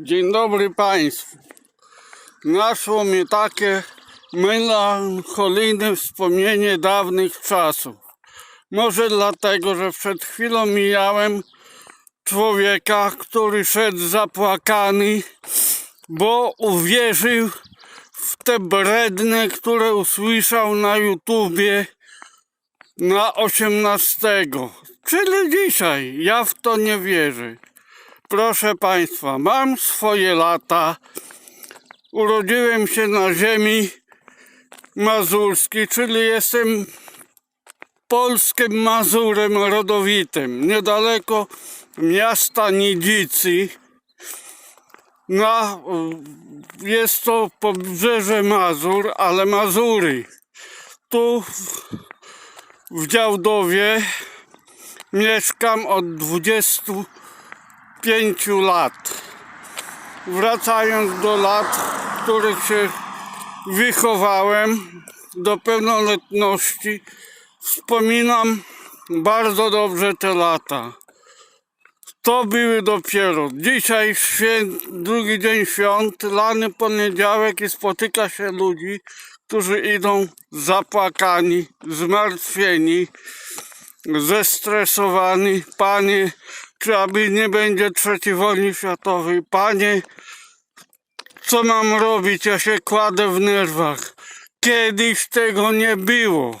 Dzień dobry Państwu. Naszło mnie takie melancholijne wspomnienie dawnych czasów. Może dlatego, że przed chwilą mijałem człowieka, który szedł zapłakany, bo uwierzył w te bredne, które usłyszał na YouTubie na 18. Czyli dzisiaj. Ja w to nie wierzę. Proszę Państwa, mam swoje lata. Urodziłem się na ziemi mazurskiej, czyli jestem polskim Mazurem rodowitym, niedaleko miasta Nidzicy. Na, jest to pobrzeże Mazur, ale Mazury. Tu w, w Działdowie mieszkam od 20 pięciu lat. Wracając do lat, w których się wychowałem, do pełnoletności, wspominam bardzo dobrze te lata. To były dopiero. Dzisiaj świę... drugi dzień świąt, lany poniedziałek i spotyka się ludzi, którzy idą zapłakani, zmartwieni, zestresowani. Panie, czy aby nie będzie trzeciej wojny światowej? Panie, co mam robić? Ja się kładę w nerwach. Kiedyś tego nie było.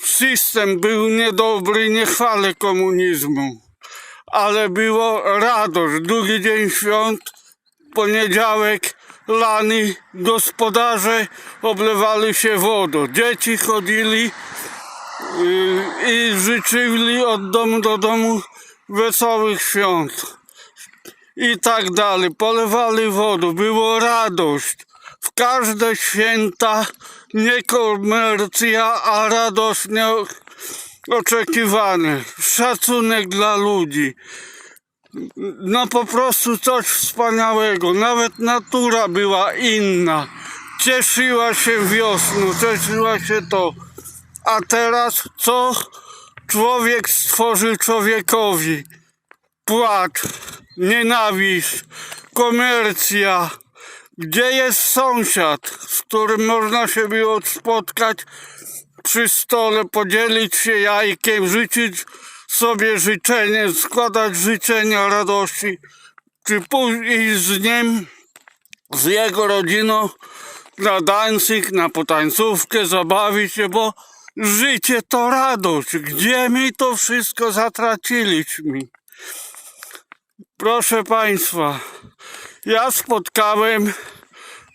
System był niedobry, nie chwalę komunizmu. Ale było radość. Drugi dzień świąt, poniedziałek, lany, gospodarze oblewali się wodą. Dzieci chodzili yy, i życzyli od domu do domu wesołych świąt. I tak dalej. Polewali wodą, było radość. W każde święta nie komercja, a radośnie oczekiwane. Szacunek dla ludzi. No po prostu coś wspaniałego. Nawet natura była inna. Cieszyła się wiosną, cieszyła się to. A teraz co człowiek stworzył człowiekowi? Płacz, nienawiść, komercja. Gdzie jest sąsiad, z którym można się było spotkać przy stole, podzielić się jajkiem, życzyć sobie życzenie, składać życzenia radości, czy pójść z nim, z jego rodziną na dancing, na potańcówkę, zabawić się, bo życie to radość. Gdzie my to wszystko zatraciliśmy? Proszę Państwa, ja spotkałem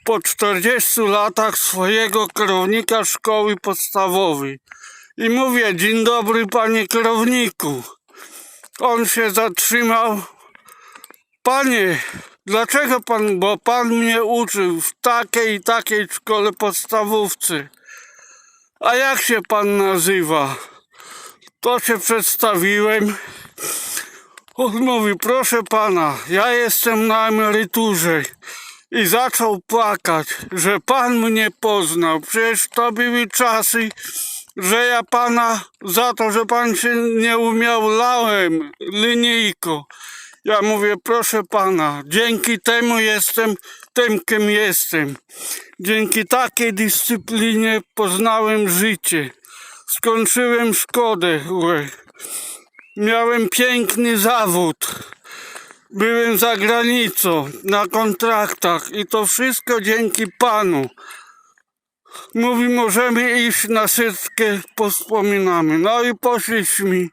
po 40 latach swojego kierownika szkoły podstawowej i mówię, dzień dobry panie kierowniku. On się zatrzymał. Panie, dlaczego pan, bo pan mnie uczył w takiej i takiej szkole podstawówce. A jak się pan nazywa? To się przedstawiłem. On mówi, proszę pana, ja jestem na emeryturze. I zaczął płakać, że pan mnie poznał. Przecież to były czasy, że ja pana za to, że pan się nie umiał lałem linijką. Ja mówię, proszę pana, dzięki temu jestem tym, kim jestem. Dzięki takiej dyscyplinie poznałem życie. Skończyłem szkodę. Miałem piękny zawód. Byłem za granicą, na kontraktach i to wszystko dzięki panu. Mówi, możemy iść na sytkę, pospominamy. No i poszliśmy.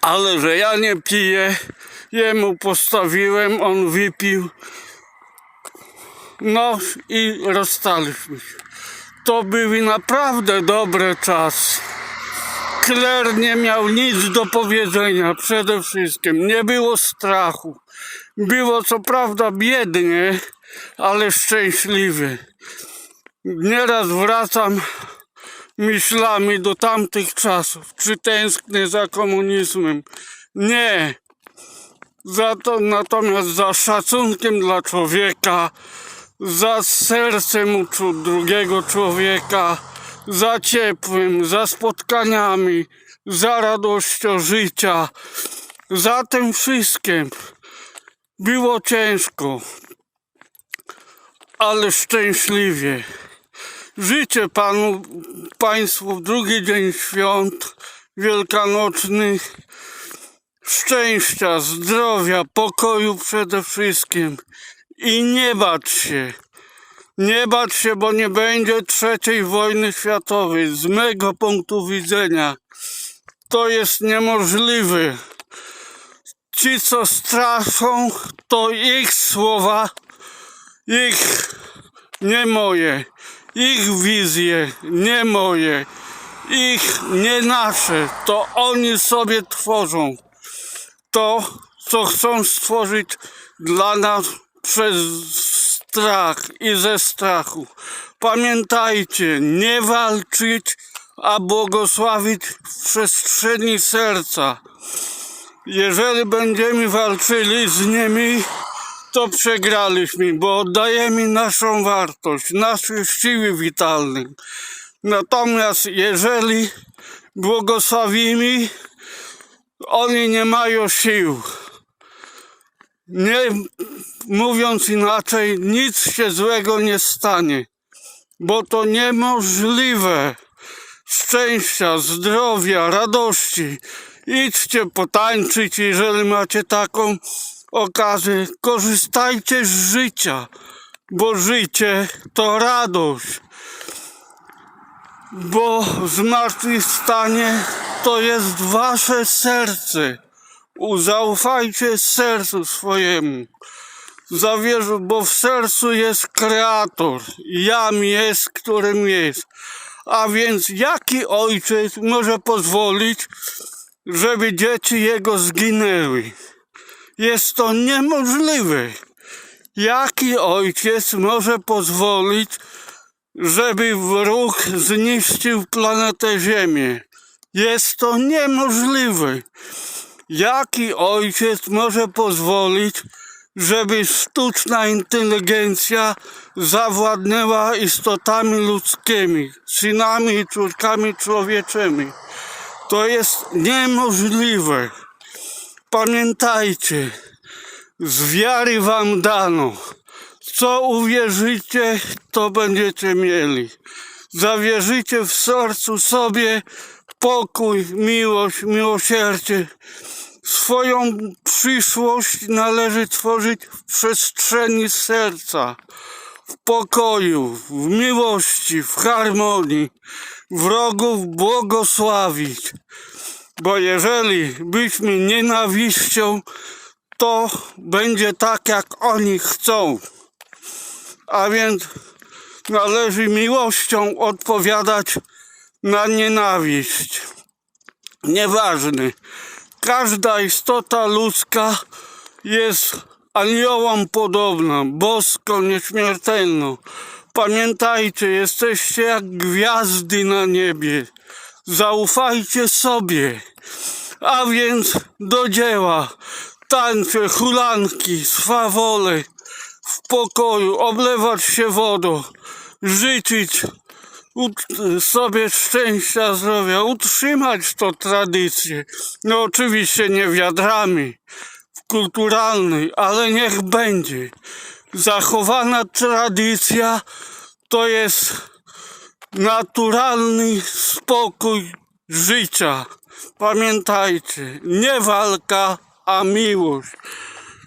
Ale że ja nie piję, jemu postawiłem, on wypił. No i rozstaliśmy się. To były naprawdę dobre czasy. Kler nie miał nic do powiedzenia przede wszystkim. Nie było strachu. Było co prawda biednie, ale szczęśliwie. Nieraz wracam myślami do tamtych czasów. Czy tęsknię za komunizmem? Nie. Za to natomiast za szacunkiem dla człowieka, za sercem uczuł drugiego człowieka, za ciepłym, za spotkaniami, za radością życia, za tym wszystkim. Było ciężko, ale szczęśliwie. Życzę panu, państwu drugi dzień świąt wielkanocnych szczęścia, zdrowia, pokoju przede wszystkim i nie bać się. Nie bać się, bo nie będzie trzeciej wojny światowej. Z mego punktu widzenia to jest niemożliwe. Ci, co straszą, to ich słowa, ich, nie moje, ich wizje, nie moje, ich, nie nasze, to oni sobie tworzą to, co chcą stworzyć dla nas przez strach i ze strachu. Pamiętajcie, nie walczyć, a błogosławić w przestrzeni serca. Jeżeli będziemy walczyli z nimi, to przegraliśmy, bo oddajemy naszą wartość, nasze siły witalne. Natomiast jeżeli błogosławimy, oni nie mają sił. Nie mówiąc inaczej, nic się złego nie stanie, bo to niemożliwe. Szczęścia, zdrowia, radości. Idźcie potańczyć, jeżeli macie taką okazję. Korzystajcie z życia, bo życie to radość bo zmartwychwstanie to jest wasze serce. Zaufajcie sercu swojemu. Zawierzę, bo w sercu jest kreator. Jam jest, którym jest. A więc jaki ojciec może pozwolić, żeby dzieci jego zginęły? Jest to niemożliwe. Jaki ojciec może pozwolić, żeby wróg zniszczył planetę Ziemię. Jest to niemożliwe. Jaki ojciec może pozwolić, żeby sztuczna inteligencja zawładnęła istotami ludzkimi, synami i córkami człowieczymi? To jest niemożliwe. Pamiętajcie, z wiary wam dano. Co uwierzycie, to będziecie mieli. Zawierzycie w sercu sobie pokój, miłość, miłosierdzie. Swoją przyszłość należy tworzyć w przestrzeni serca, w pokoju, w miłości, w harmonii. Wrogów błogosławić. Bo jeżeli byśmy nienawiścią, to będzie tak, jak oni chcą. A więc należy miłością odpowiadać na nienawiść. Nieważne. Każda istota ludzka jest aniołom podobna, boską, nieśmiertelną. Pamiętajcie, jesteście jak gwiazdy na niebie. Zaufajcie sobie. A więc do dzieła. Tańce, hulanki, swawole w pokoju, oblewać się wodą, życzyć sobie szczęścia, zdrowia, utrzymać to tradycję. No oczywiście nie wiadrami, kulturalnej, ale niech będzie. Zachowana tradycja to jest naturalny spokój życia. Pamiętajcie, nie walka, a miłość.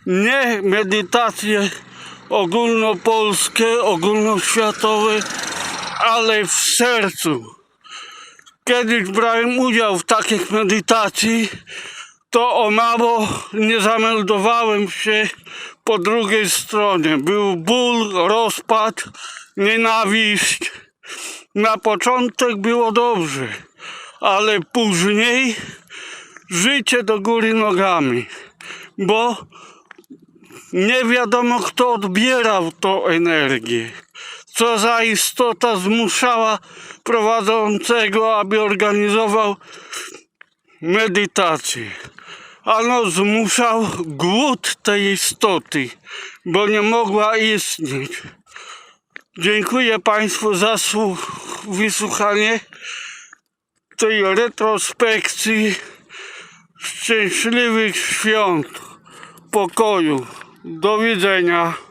Nie medytacje ogólnopolskie, ogólnoświatowe, ale w sercu. Kiedyś brałem udział w takich medytacji, to o mało nie zameldowałem się po drugiej stronie. Był ból, rozpacz, nienawiść. Na początek było dobrze, ale później życie do góry nogami, bo nie wiadomo kto odbierał tą energię. Co za istota zmuszała prowadzącego, aby organizował medytację. Ano zmuszał głód tej istoty, bo nie mogła istnieć. Dziękuję Państwu za słuch- wysłuchanie tej retrospekcji szczęśliwych świąt, pokoju, Do widzenia.